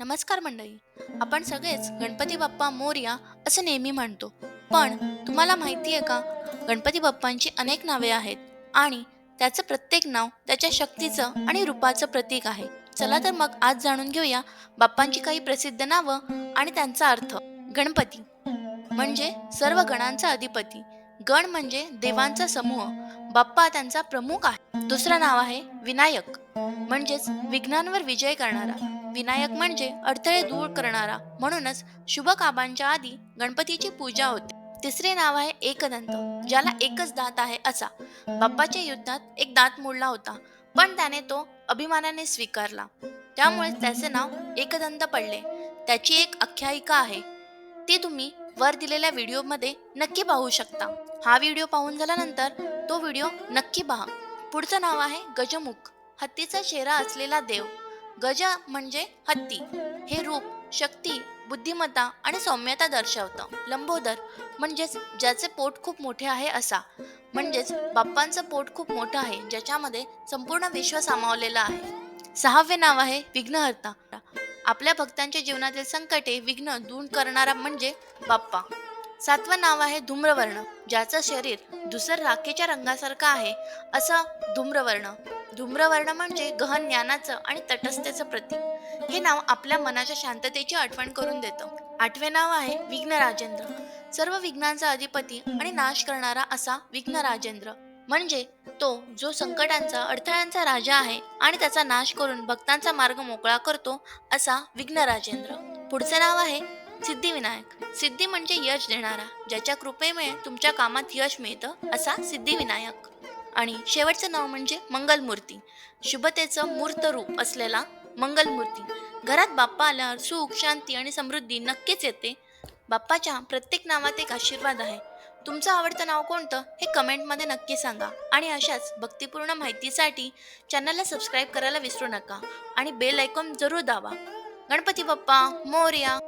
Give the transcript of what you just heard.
नमस्कार मंडळी. आपण सगळेच गणपती बाप्पा मोर्या असं नेहमी म्हणतो. पण तुम्हाला माहिती आहे का? गणपती बाप्पांची अनेक नावे आहेत आणि त्याचं प्रत्येक नाव त्याच्या शक्तीचं आणि रूपाचं प्रतीक आहे. चला तर मग आज जाणून घेऊया बाप्पांची काही प्रसिद्ध नावं आणि त्यांचा अर्थ. गणपती म्हणजे सर्व गणांचा अधिपती. गण म्हणजे देवांचा समूह. बाप्पा त्यांचा प्रमुख आहे. दुसरं नाव आहे विनायक. म्हणजेच विघ्नांवर विजय करणारा. विनायक म्हणजे अडथळे दूर करणारा. म्हणूनच शुभ कामांच्या आधी गणपतीची पूजा होते. तिसरे नाव आहे एकदंत ज्याला एकच दात आहे असा. बाप्पाच्या युद्धात एक दात मोडला होता पण त्याने तो अभिमानाने स्वीकारला. त्यामुळे त्याचे नाव एकदंत पडले. त्याची एक आख्यायिका आहे. ती तुम्ही वर दिलेल्या व्हिडिओमध्ये नक्की पाहू शकता. हा व्हिडिओ पाहून झाल्यानंतर तो व्हिडिओ नक्की पहा. पुढचं नाव आहे गजमुख. हत्तीचा चेहरा असलेला देव. गज म्हणजे हत्ती. हे रूप शक्ती बुद्धिमत्ता आणि सौम्यता दर्शवतं. लंबोदर म्हणजेच ज्याचे पोट खूप मोठे आहे असा. म्हणजेच बाप्पांचं पोट खूप मोठं आहे ज्याच्यामध्ये संपूर्ण विश्व सामावलेलं आहे. सहावे नाव आहे विघ्नहर्ता. आपल्या भक्तांच्या जीवनातील संकटे विघ्न दूर करणारा म्हणजे बाप्पा. सातवं नाव आहे धूम्रवर्ण ज्याचं शरीर धुसर राखेच्या रंगासारखं आहे असं धूम्रवर्ण. धूम्रवर्ण म्हणजे गहन ज्ञानाचं आणि तटस्थेचं प्रतीक. हे नाव आपल्या मनाच्या शांततेची आठवण करून देतं. आठवे नाव आहे विघ्नराजेंद्र. सर्व विघ्नांचा अधिपती आणि नाश करणारा असा विघ्नराजेंद्र. म्हणजे तो जो संकटांचा अडथळ्यांचा राजा आहे आणि त्याचा नाश करून भक्तांचा मार्ग मोकळा करतो असा विघ्नराजेंद्र. पुढचं नाव आहे सिद्धिविनायक. सिद्धी म्हणजे यश देणारा ज्याच्या कृपेमुळे तुमच्या कामात यश मिळतं असा सिद्धिविनायक. आणि शेवटचं नाव म्हणजे मंगलमूर्ती. शुभतेचं मूर्त रूप असलेला मंगलमूर्ती. घरात बाप्पा आल्यावर सुख शांती आणि समृद्धी नक्कीच येते. बाप्पाच्या प्रत्येक नावात एक आशीर्वाद आहे. तुमचं आवडतं नाव कोणतं हे कमेंटमध्ये नक्की सांगा. आणि अशाच भक्तिपूर्ण माहितीसाठी चॅनलला सबस्क्राईब करायला विसरू नका. आणि बेल ऐकून जरूर दावा गणपती बाप्पा मोर्या.